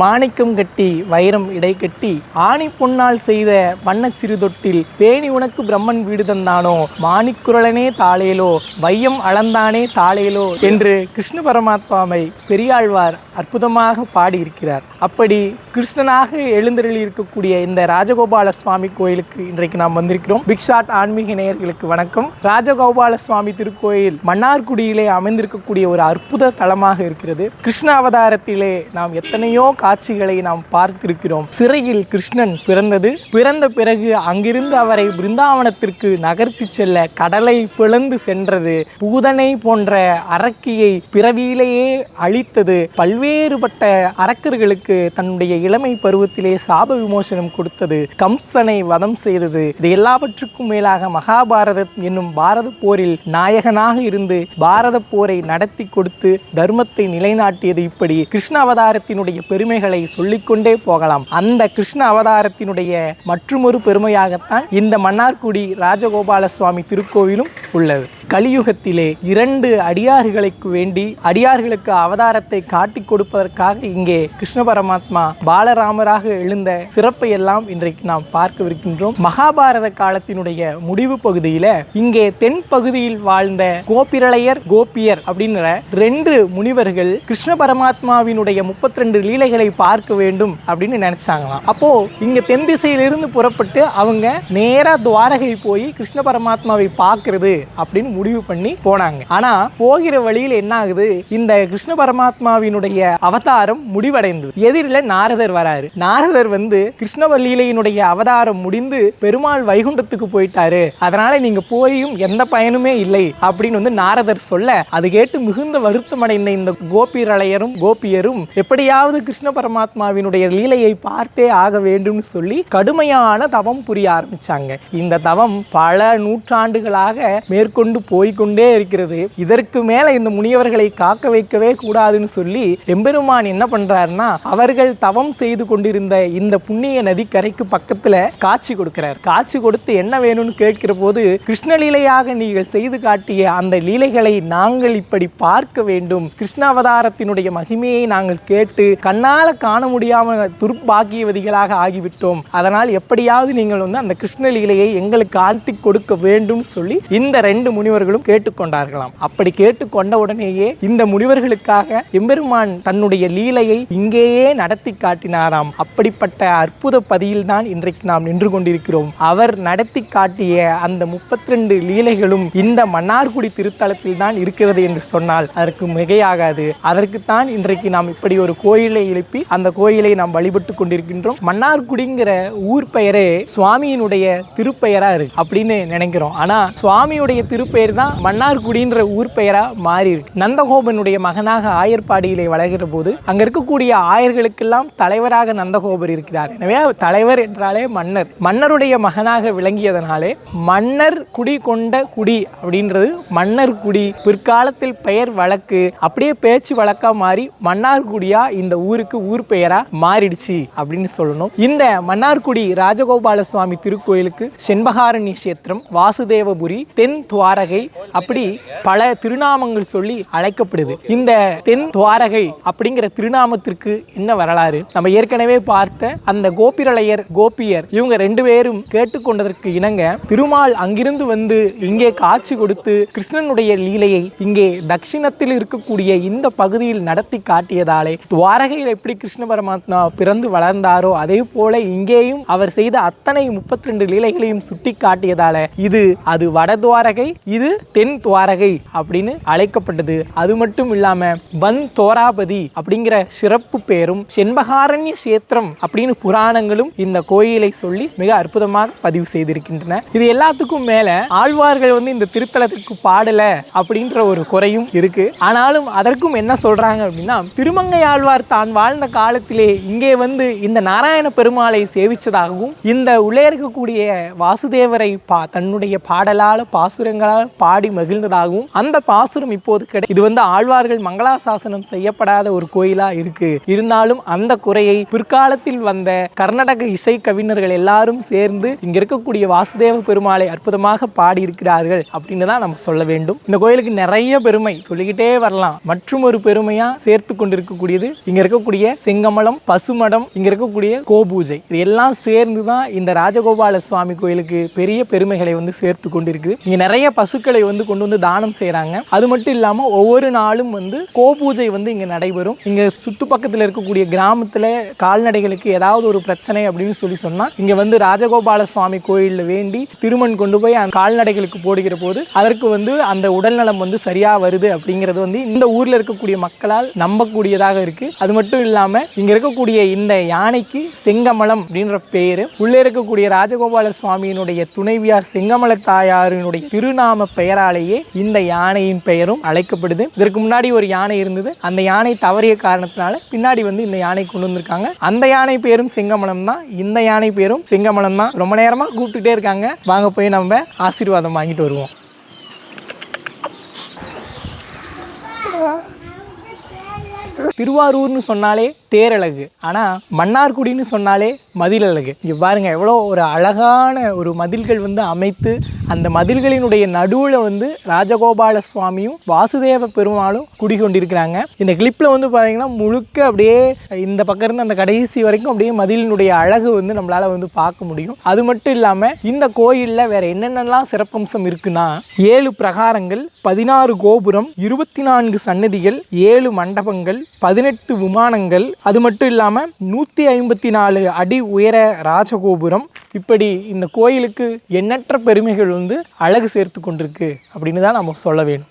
மாணிக்கம் கட்டி வைரம் இடை கட்டி ஆணி பொன்னால் செய்த வண்ண சிறுதொட்டில் பேணி உனக்கு பிரம்மன் வீடு தந்தானோ? மாணிக்குரலனே தாளேலோ? வையம் அளந்தானே தாளேலோ? என்று கிருஷ்ண பரமாத்மாவை பெரியாழ்வார் அற்புதமாக பாடியிருக்கிறார். அப்படி கிருஷ்ணனாக எழுந்தருளி இருக்கக்கூடிய இந்த ராஜகோபால சுவாமி கோயிலுக்கு இன்றைக்கு நாம் வந்திருக்கிறோம். பிக்ஷாட் ஆன்மீக நேயர்களுக்கு வணக்கம். ராஜகோபால சுவாமி திருக்கோயில் மன்னார்குடியிலே அமைந்திருக்கக்கூடிய ஒரு அற்புத தலமாக இருக்கிறது. கிருஷ்ண அவதாரத்திலே நாம் எத்தனையோ காட்சிகளை நாம் பார்த்திருக்கிறோம். சிறையில் கிருஷ்ணன் பிறந்தது. பிறந்த பிறகு அங்கிருந்து அவரை பிருந்தாவனத்திற்கு நகர்த்தி செல்ல கடலை பிளந்து சென்றது. பூதனை போன்ற அரக்கியை பிறவியிலேயே அழித்தது. பல்வேறுபட்ட அரக்கர்களுக்கு தன்னுடைய இளமை பருவத்திலே சாப விமோசனம் கொடுத்தது. கம்சனை வதம் செய்தது. இது எல்லாவற்றுக்கும் மேலாக மகாபாரதம் என்னும் பாரத போரில் நாயகனாக இருந்து பாரத போரை நடத்தி கொடுத்து தர்மத்தை நிலைநாட்டியது இப்படி. கிருஷ்ண அவதாரத்தினுடைய பெருமைகளை சொல்லிக்கொண்டே போகலாம். அந்த கிருஷ்ண அவதாரத்தினுடைய மற்றுமொரு பெருமையாகத்தான் இந்த மன்னார்குடி ராஜகோபால சுவாமி திருக்கோவிலும் உள்ளது. கலியுகத்திலே இரண்டு அடியார்களுக்கு வேண்டி அடியார்களுக்கு அவதாரத்தை காட்டி கொடுப்பதற்காக இங்கே கிருஷ்ண பரமாத்மா பாலராமராக எழுந்த சிறப்பை எல்லாம் இன்றைக்கு நாம் பார்க்கவிருக்கின்றோம். மகாபாரத காலத்தினுடைய முடிவு பகுதியில இங்கே தென் பகுதியில் வாழ்ந்த கோபிரளையர் கோபியர் அப்படின்ற ரெண்டு முனிவர்கள் கிருஷ்ண பரமாத்மாவினுடைய முப்பத்தி ரெண்டு லீலைகளை பார்க்க வேண்டும் அப்படின்னு நினைச்சாங்களாம். அப்போ இங்க தென் திசையிலிருந்து புறப்பட்டு அவங்க நேரா துவாரகை போய் கிருஷ்ண பரமாத்மாவை பார்க்கிறது அப்படின்னு முடிவு பண்ணி போனாங்க. ஆனா போகிற வழியில் என்ன ஆகுது இந்த கிருஷ்ண பரமாத்மாவினுடைய அவதாரம் முடிவடைந்தது. எதிரில நாரதர் வராரு. நாரதர் வந்து கிருஷ்ணவல்லியினுடைய அவதாரம் முடிந்து பெருமாள் வைகுண்டத்துக்கு போயிட்டாரு. அதனால நீங்க போயும் எந்த பயனுமே இல்லை அப்படின்னு வந்து நாரதர் சொல்ல அது கேட்டு மிகுந்த வருத்தமடைந்த இந்த கோபிரளையரும் கோபியரும் எப்படியாவது கிருஷ்ண பரமாத்மாவினுடைய லீலையை பார்த்தே ஆக வேண்டும்னு சொல்லி கடுமையான தவம் புரிய ஆரம்பிச்சாங்க. இந்த தவம் பல நூற்றாண்டுகளாக மேற்கொண்டு போய்க்கொண்டே இருக்கிறது. இதற்கு மேல இந்த முனியவர்களை காக்க வைக்கவே கூடாதுன்னு சொல்லி எம்பெருமான் என்ன பண்றாருன்னா அவர்கள் தவம் செய்து கொண்டிருந்த இந்த புண்ணிய நதிக்கரைக்கு பக்கத்துல காட்சி கொடுக்கிறார். காட்சி கொடுத்து என்ன வேணும்னு கேட்கிற போது கிருஷ்ணலீலையாக நீங்கள் செய்து காட்டிய அந்த லீலைகளை நாங்கள் இப்படி பார்க்க வேண்டும். கிருஷ்ணாவதாரத்தினுடைய மகிமையை நாங்கள் கேட்டு கண்ணால காண முடியாமல் துர்பாகியவதிகளாக ஆகிவிட்டோம். அதனால் எப்படியாவது நீங்கள் வந்து அந்த கிருஷ்ணலீலையை எங்களுக்கு காட்டி கொடுக்க வேண்டும் சொல்லி இந்த ரெண்டு முனிவர்களும் கேட்டுக்கொண்டார்களாம். அப்படி கேட்டுக்கொண்ட உடனேயே இந்த முனிவர்களுக்காக எம்பெருமான் தன்னுடைய லீலையை இங்கேயே நடத்தி காட்டினாராம். அப்படிப்பட்ட அற்புத பதியில் தான் இன்றைக்கு நாம் நின்று கொண்டிருக்கிறோம். அவர் நடத்தி காட்டிய அந்த முப்பத்தி ரெண்டு லீலைகளும் இந்த மன்னார்குடி திருத்தலத்தில் தான் இருக்கிறது என்று சொன்னால் அதற்கு மிகையாகாது. அதற்குத்தான் இன்றைக்கு நாம் இப்படி ஒரு கோயிலை எழுப்பி அந்த கோயிலை நாம் வழிபட்டு கொண்டிருக்கின்றோம். மன்னார்குடிங்கிற ஊர் பெயரே சுவாமியினுடைய திருப்பெயரா இருக்கு அப்படின்னு நினைக்கிறோம். ஆனா சுவாமியுடைய திருப்பெயர் பேர் தான் மன்னார்குடின்ற ஊர் பெயராக மாறி இருக்கு நந்தகோபனுடைய மகனாக ஆயர்பாடியிலே வளர்கிற போது அங்க இருக்கக்கூடிய ஆயர்களுக்கெல்லாம் தலைவராக நந்தகோபர் இருக்கிறார். எனவே தலைவர் என்றாலே மன்னர். மன்னருடைய மகனாக விளங்கியதனாலே மன்னர் குடி கொண்ட குடி அப்படின்றது மன்னர் குடி பிற்காலத்தில் பெயர் வழக்கு அப்படியே பேச்சு வழக்கா மாறி மன்னார்குடியா இந்த ஊருக்கு ஊர் பெயரா மாறிடுச்சு அப்படின்னு சொல்லணும். இந்த மன்னார்குடி ராஜகோபால சுவாமி திருக்கோயிலுக்கு செண்பகாரண்ய கஷேத்திரம் வாசுதேவபுரி தென் துவாரகை துவாரகை அப்படி பல திருநாமங்கள் சொல்லி அழைக்கப்படுது. இந்த தென் துவாரகை அப்படிங்கிற திருநாமத்திற்கு என்ன வரலாறு? நம்ம ஏற்கனவே பார்த்த அந்த கோபிரளையர் கோபியர் இவங்க ரெண்டு பேரும் கேட்டுக்கொண்டதற்கு இணங்க திருமால் அங்கிருந்து வந்து இங்கே காட்சி கொடுத்து கிருஷ்ணனுடைய லீலையை இங்கே தட்சிணத்தில் இருக்கக்கூடிய இந்த பகுதியில் நடத்தி காட்டியதாலே துவாரகையில் எப்படி கிருஷ்ண பரமாத்மா பிறந்து வளர்ந்தாரோ அதே போல இங்கேயும் அவர் செய்த அத்தனை முப்பத்தி ரெண்டு லீலைகளையும் சுட்டி காட்டியதால இது அது வட துவாரகை இது தென் துவாரகை அப்படின்னு அழைக்கப்பட்டது. அது மட்டும் இல்லாம பன் தோராபதி அப்படிங்கிற சிறப்பு பெயரும் செண்பகாரண்ய சேத்திரம் அப்படின்னு புராணங்களும் இந்த கோயிலை சொல்லி மிக அற்புதமாக பதிவு செய்திருக்கின்றன. இது எல்லாத்துக்கும் மேல ஆழ்வார்கள் வந்து இந்த திருத்தலத்திற்கு பாடல அப்படின்ற ஒரு குறையும் இருக்கு. ஆனாலும் அதற்கும் என்ன சொல்றாங்க அப்படின்னா திருமங்கை ஆழ்வார் தான் வாழ்ந்த காலத்திலே இங்கே வந்து இந்த நாராயண பெருமாளை சேவிச்சதாகவும் இந்த உள்ளே இருக்கக்கூடிய வாசுதேவரை பா தன்னுடைய பாடலால் பாசுரங்களால் பாடி மகிழ்ந்ததாகவும் அந்த பாசுரம் இப்போது கிடை இது வந்து ஆழ்வார்கள் மங்களாசாசனம் செய்யப்படாத ஒரு கோயிலா இருக்கு. இருந்தாலும் அந்த குறையை பிற்காலத்தில் வந்த கர்நாடக இசை கவிஞர்கள் எல்லாரும் சேர்ந்து இங்க இருக்கக்கூடிய வாசுதேவ பெருமாளை அற்புதமாக பாடி இருக்கிறார்கள் அப்படின்னு தான் நம்ம சொல்ல வேண்டும். இந்த கோயிலுக்கு நிறைய பெருமை சொல்லிக்கிட்டே வரலாம். மற்றும் ஒரு பெருமையா சேர்த்து கொண்டிருக்கக்கூடியது இங்க இருக்கக்கூடிய செங்கமலம் பசுமடம் இங்க இருக்கக்கூடிய கோபூஜை. இது எல்லாம் சேர்ந்து தான் இந்த ராஜகோபால சுவாமி கோயிலுக்கு பெரிய பெருமைகளை வந்து சேர்த்து கொண்டிருக்கு. இங்க நிறைய பசு பொருட்களை வந்து கொண்டு வந்து தானம் செய்கிறாங்க அது மட்டும் இல்லாமல் ஒவ்வொரு நாளும் வந்து கோபூஜை வந்து இங்கே நடைபெறும். இங்கே சுற்று பக்கத்தில் இருக்கக்கூடிய கிராமத்தில் கால்நடைகளுக்கு ஏதாவது ஒரு பிரச்சனை அப்படின்னு சொல்லி சொன்னால் இங்கே வந்து ராஜகோபால சுவாமி கோயிலில் வேண்டி திருமண் கொண்டு போய் அந்த கால்நடைகளுக்கு போடுகிற போது அதற்கு வந்து அந்த உடல்நலம் வந்து சரியாக வருது அப்படிங்கிறது வந்து இந்த ஊரில் இருக்கக்கூடிய மக்களால் நம்பக்கூடியதாக இருக்குது அது மட்டும் இல்லாமல் இங்கே இருக்கக்கூடிய இந்த யானைக்கு செங்கமலம் அப்படின்ற பேர். உள்ளே இருக்கக்கூடிய ராஜகோபால சுவாமியினுடைய துணைவியார் செங்கமல தாயாரினுடைய திருநாம பெயராலேயே இந்த யானையின் பெயரும் அழைக்கப்படுது. இதற்கு முன்னாடி ஒரு யானை இருந்தது. அந்த யானை தவறிய காரணத்தினால பின்னாடி வந்து இந்த யானை கொண்டு வந்திருக்காங்க. அந்த யானை பேரும் சிங்கமலம் தான். இந்த யானை பேரும் சிங்கமலம் தான். ரொம்ப நேரமா கூப்பிட்டுட்டே இருக்காங்க. வாங்க போய் நம்ம ஆசீர்வாதம் வாங்கிட்டு வருவோம். திருவாரூர்னு சொன்னாலே தேரழகு. ஆனால் மன்னார்குடின்னு சொன்னாலே மதிலழகு. இங்கே பாருங்க எவ்வளோ ஒரு அழகான ஒரு மதில்கள் வந்து அமைத்து அந்த மதில்களினுடைய நடுவில் வந்து ராஜகோபால சுவாமியும் வாசுதேவ பெருமாளும் குடிகொண்டிருக்கிறாங்க. இந்த கிளிப்பில் வந்து பார்த்தீங்கன்னா முழுக்க அப்படியே இந்த பக்கம் இருந்து அந்த கடைசி வரைக்கும் அப்படியே மதிலினுடைய அழகு வந்து நம்மளால் வந்து பார்க்க முடியும். அது மட்டும் இல்லாமல் இந்த கோயிலில் வேற என்னென்னலாம் சிறப்பம்சம் இருக்குன்னா ஏழு பிரகாரங்கள் பதினாறு கோபுரம் இருபத்தி நான்கு சன்னதிகள் ஏழு மண்டபங்கள் பதினெட்டு விமானங்கள் அது மட்டும் இல்லாமல் நூற்றி ஐம்பத்தி நாலு அடி உயர ராஜகோபுரம். இப்படி இந்த கோயிலுக்கு எண்ணற்ற பெருமைகள் வந்து அழகு சேர்த்து கொண்டிருக்கு அப்படின்னு தான் நம்ம சொல்ல வேணும்.